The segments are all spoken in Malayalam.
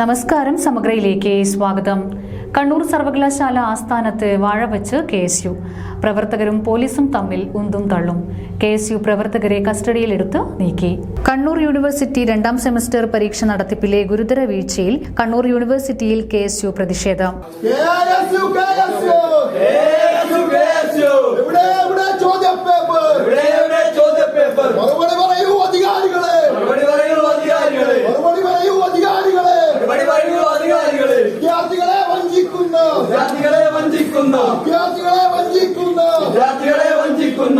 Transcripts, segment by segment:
നമസ്കാരം സമഗ്രയിലേക്ക് സ്വാഗതം. കണ്ണൂർ സർവകലാശാല ആസ്ഥാനത്ത് വാഴ വച്ച് കെ എസ് യു. പ്രവർത്തകരും പോലീസും തമ്മിൽ ഉന്തും തള്ളും. കെ എസ് യു പ്രവർത്തകരെ കസ്റ്റഡിയിലെടുത്ത് നീക്കി. കണ്ണൂർ യൂണിവേഴ്സിറ്റി രണ്ടാം സെമസ്റ്റർ പരീക്ഷ നടത്തിപ്പിലെ ഗുരുതര വീഴ്ചയിൽ കണ്ണൂർ യൂണിവേഴ്സിറ്റിയിൽ കെ എസ് യു പ്രതിഷേധം. ചോദ്യ KSU.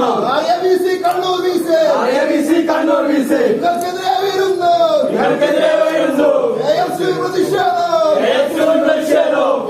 കണ്ണൂർ. വീസ്. കണ്ണൂർ വീസ്. നിങ്ങൾക്കെതിരെ വരുന്ന നിങ്ങൾക്കെതിരെ വരുന്നു പ്രതിഷേധം.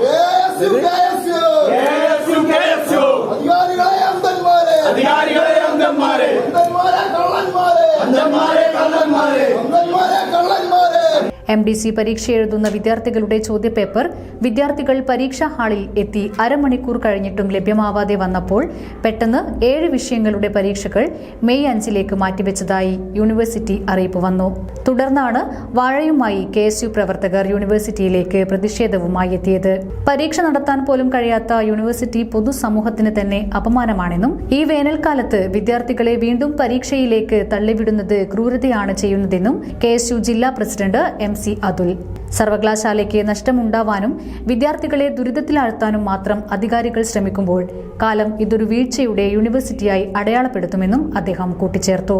K S U K S U KSU, KSU. അധികാരികളെ അന്തന്മാരെ അധികാരികളെ അംഗന്മാരെ അന്തന്മാരെ കള്ളന്മാരെ അന്ധന്മാരെ കള്ളന്മാരെ അന്തന്മാരെ കള്ളന്മാരെ എം ഡി സി പരീക്ഷ എഴുതുന്ന വിദ്യാർത്ഥികളുടെ ചോദ്യപേപ്പർ വിദ്യാർത്ഥികൾ പരീക്ഷാ ഹാളിൽ എത്തി അരമണിക്കൂർ കഴിഞ്ഞിട്ടും ലഭ്യമാവാതെ വന്നപ്പോൾ പെട്ടെന്ന് ഏഴ് വിഷയങ്ങളുടെ പരീക്ഷകൾ മെയ് അഞ്ചിലേക്ക് മാറ്റിവെച്ചതായി യൂണിവേഴ്സിറ്റി അറിയിപ്പ് വന്നു. തുടർന്നാണ് വാഴയുമായി കെ എസ് യു പ്രവർത്തകർ യൂണിവേഴ്സിറ്റിയിലേക്ക് പ്രതിഷേധവുമായി എത്തിയത്. പരീക്ഷ നടത്താൻ പോലും കഴിയാത്ത യൂണിവേഴ്സിറ്റി പൊതുസമൂഹത്തിന് തന്നെ അപമാനമാണെന്നും ഈ വേനൽക്കാലത്ത് വിദ്യാർത്ഥികളെ വീണ്ടും പരീക്ഷയിലേക്ക് തള്ളിവിടുന്നത് ക്രൂരതയാണ് ചെയ്യുന്നതെന്നും കെ ജില്ലാ പ്രസിഡന്റ് എം സി അതുൽ സർവകലാശാലയ്ക്ക് നഷ്ടമുണ്ടാവാനും വിദ്യാർത്ഥികളെ ദുരിതത്തിലാഴ്ത്താനും മാത്രം അധികാരികൾ ശ്രമിക്കുമ്പോൾ കാലം ഇതൊരു വീഴ്ചയുടെ യൂണിവേഴ്സിറ്റിയായി അടയാളപ്പെടുത്തുമെന്നും അദ്ദേഹം കൂട്ടിച്ചേർത്തു.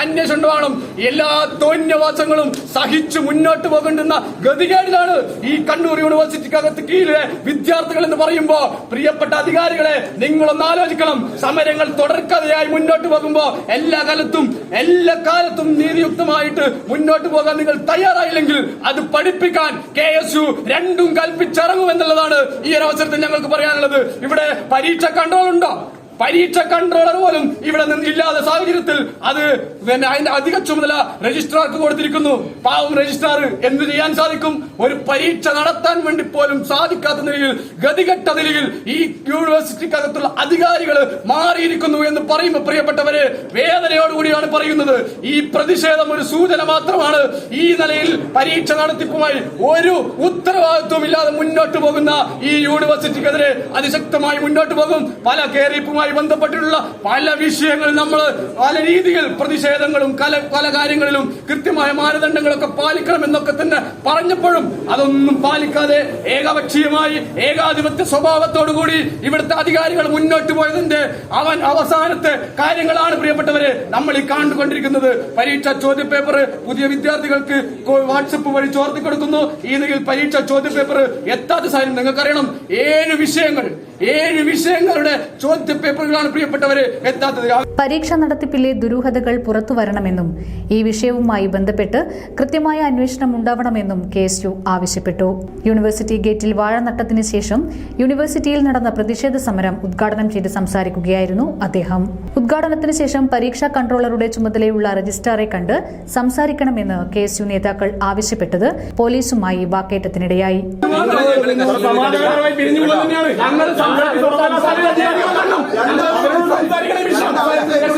അന്വേഷണം എല്ലാ തോന്യവാസങ്ങളും സഹിച്ചു മുന്നോട്ട് പോകേണ്ടുന്ന ഗതികേടിലാണ് ഈ കണ്ണൂർ യൂണിവേഴ്സിറ്റിക്കകത്ത് കീഴിലെ വിദ്യാർത്ഥികൾ എന്ന് പറയുമ്പോ പ്രിയപ്പെട്ട അധികാരികളെ നിങ്ങളൊന്ന് ആലോചിക്കണം. സമരങ്ങൾ തുടർക്കഥയായി മുന്നോട്ട് പോകുമ്പോ എല്ലാ കാലത്തും എല്ലാ കാലത്തും നീതിയുക്തമായിട്ട് മുന്നോട്ട് പോകാൻ നിങ്ങൾ തയ്യാറായില്ലെങ്കിൽ അത് പഠിപ്പിക്കാൻ കെ എസ് യു രണ്ടും കൽപ്പിച്ചിറങ്ങും എന്നുള്ളതാണ് ഈ ഒരു അവസരത്തിൽ ഞങ്ങൾക്ക് പറയാനുള്ളത്. ഇവിടെ പരീക്ഷ കൺട്രോൾ ഉണ്ടോ? പരീക്ഷ കൺട്രോളർ പോലും ഇവിടെ നിന്ന് ഇല്ലാത്ത സാഹചര്യത്തിൽ അത് പിന്നെ അതിന്റെ അധിക ചുമതല രജിസ്ട്രാർക്ക് കൊടുത്തിരിക്കുന്നു. പാവം രജിസ്ട്രാർ എന്ത് ചെയ്യാൻ സാധിക്കും? ഒരു പരീക്ഷ നടത്താൻ വേണ്ടി പോലും സാധിക്കാത്ത നിലയിൽ ഗതികെട്ട നിലയിൽ ഈ യൂണിവേഴ്സിറ്റിക്കകത്തുള്ള അധികാരികൾ മാറിയിരിക്കുന്നു എന്ന് പറയുമ്പോൾ പ്രിയപ്പെട്ടവരെ വേദനയോടുകൂടിയാണ് പറയുന്നത്. ഈ പ്രതിഷേധം ഒരു സൂചന മാത്രമാണ്. ഈ നിലയിൽ പരീക്ഷ നടത്തിപ്പുമായി ഒരു ഉത്തരവാദിത്വം ഇല്ലാതെ മുന്നോട്ട് പോകുന്ന ഈ യൂണിവേഴ്സിറ്റിക്കെതിരെ അതിശക്തമായി മുന്നോട്ട് പോകും. പല കേറിപ്പുമായി ബന്ധപ്പെട്ടിട്ടുള്ള പല വിഷയങ്ങൾ നമ്മൾ പല രീതിയിൽ പ്രതിഷേധങ്ങളും കല പല കാര്യങ്ങളിലും കൃത്യമായ മാനദണ്ഡങ്ങളൊക്കെ പാലിക്കണം എന്നൊക്കെ തന്നെ പറഞ്ഞപ്പോഴും അതൊന്നും പാലിക്കാതെ ഏകപക്ഷീയമായി ഏകാധിപത്യ സ്വഭാവത്തോടുകൂടി ഇവിടുത്തെ അധികാരികൾ മുന്നോട്ട് പോയതിന്റെ അവൻ അവസാനത്തെ കാര്യങ്ങളാണ് പ്രിയപ്പെട്ടവരെ നമ്മൾ ഈ കണ്ടുകൊണ്ടിരിക്കുന്നത്. പരീക്ഷാ ചോദ്യപേപ്പർ പുതിയ വിദ്യാർത്ഥികൾക്ക് വാട്സപ്പ് വഴി ചോർത്തി കൊടുക്കുന്നു. ഈ പരീക്ഷ ചോദ്യപേപ്പർ എത്താത്ത സാഹചര്യം. നിങ്ങൾക്കറിയണം ഏഴ് വിഷയങ്ങൾ ഏഴ് വിഷയങ്ങളുടെ ചോദ്യപേപ്പറുകളാണ് പ്രിയപ്പെട്ടവരെ എത്താത്തത് പരീക്ഷ നടത്തിപ്പിലെ ദുരൂഹതകൾ പുറത്തു വരണമെന്നും ഈ വിഷയവുമായി ബന്ധപ്പെട്ട് കൃത്യമായ അന്വേഷണം ഉണ്ടാവണമെന്നും കെ എസ് യു ആവശ്യപ്പെട്ടു. യൂണിവേഴ്സിറ്റി ഗേറ്റിൽ വാഴ നട്ടത്തിന് ശേഷം യൂണിവേഴ്സിറ്റിയിൽ നടന്ന പ്രതിഷേധ സമരം ഉദ്ഘാടനം ചെയ്ത് സംസാരിക്കുകയായിരുന്നു അദ്ദേഹം. ഉദ്ഘാടനത്തിന് ശേഷം പരീക്ഷാ കൺട്രോളറുടെ ചുമതലയുള്ള രജിസ്ട്രാറെ കണ്ട് സംസാരിക്കണമെന്ന് കെ എസ് യു നേതാക്കൾ ആവശ്യപ്പെട്ടത് പോലീസുമായി വാക്കേറ്റത്തിനിടയായി. സമാധാനപരമായി ഞങ്ങൾ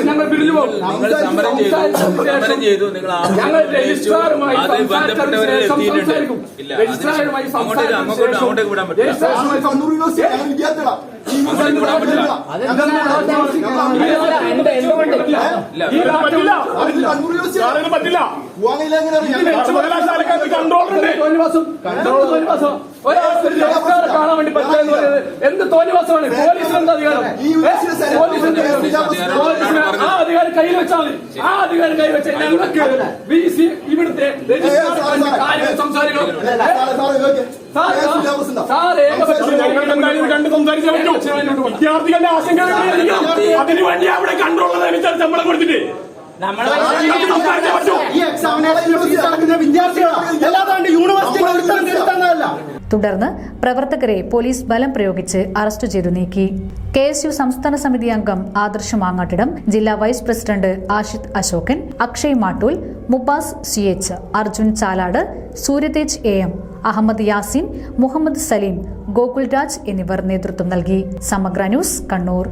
ഞങ്ങൾ പിരിഞ്ഞു പോകും. നിങ്ങൾ സമരം ചെയ്തു സമരം ചെയ്തു. നിങ്ങൾ ഞങ്ങൾ രജിസ്ട്രാറുമായി അത് ബന്ധപ്പെട്ടവരെ എത്തിയിട്ടുണ്ട്. സംസാരിക്കും. ഇല്ല രജിസ്ട്രാറുമായി അങ്ങോട്ടേക്ക് അങ്ങോട്ട് അങ്ങോട്ടേക്ക് വിടാൻ പറ്റില്ല. രജിസ്ട്രാറുമായി കണ്ണൂർ യൂണിവേഴ്സിറ്റി വിദ്യാർത്ഥികളാ. അങ്ങോട്ടേക്ക് വിടാൻ പറ്റില്ല. അതിന് പറ്റില്ല? കാണാൻ വേണ്ടി പറ്റില്ല എന്ന് പറയുന്നത് എന്ത് തോന്നിവാസമാണ് പോലീസിന് എന്താ അധികാരം? ഈ യൂണിവേഴ്സിറ്റി പോലീസിന് എന്താ അധികാരം? പോലീസിന് പോലീസിന് ആ അധികാരം കയ്യിൽ വെച്ചാൽ മതി. ആ അധികാരം കയ്യിൽ വെച്ചാൽ ഞങ്ങൾക്ക് ബി സി ഇവിടുത്തെ കാര്യങ്ങൾ സംസാരിക്കണം. കണ്ട് സംസാരിച്ചേ പറ്റൂ. വിദ്യാർത്ഥികളുടെ ആശങ്ക അതിനുവേണ്ടി അവിടെ കൺട്രോൾ ശമ്പളം കൊടുത്തിട്ട്. തുടർന്ന് പ്രവർത്തകരെ പോലീസ് ബലം പ്രയോഗിച്ച് അറസ്റ്റ് ചെയ്തു നീക്കി. കെ എസ് യു സംസ്ഥാന സമിതി അംഗം ആദർശ് മാങ്ങാട്ടിടം ജില്ലാ vice president Ashith Ashokan Akshay Mattool Mubas C H Arjun Chalad Suryathej A M Ahammed Yasin Muhammed Saleem Gokulraj എന്നിവർ നേതൃത്വം നൽകി. സമഗ്ര ന്യൂസ് കണ്ണൂർ.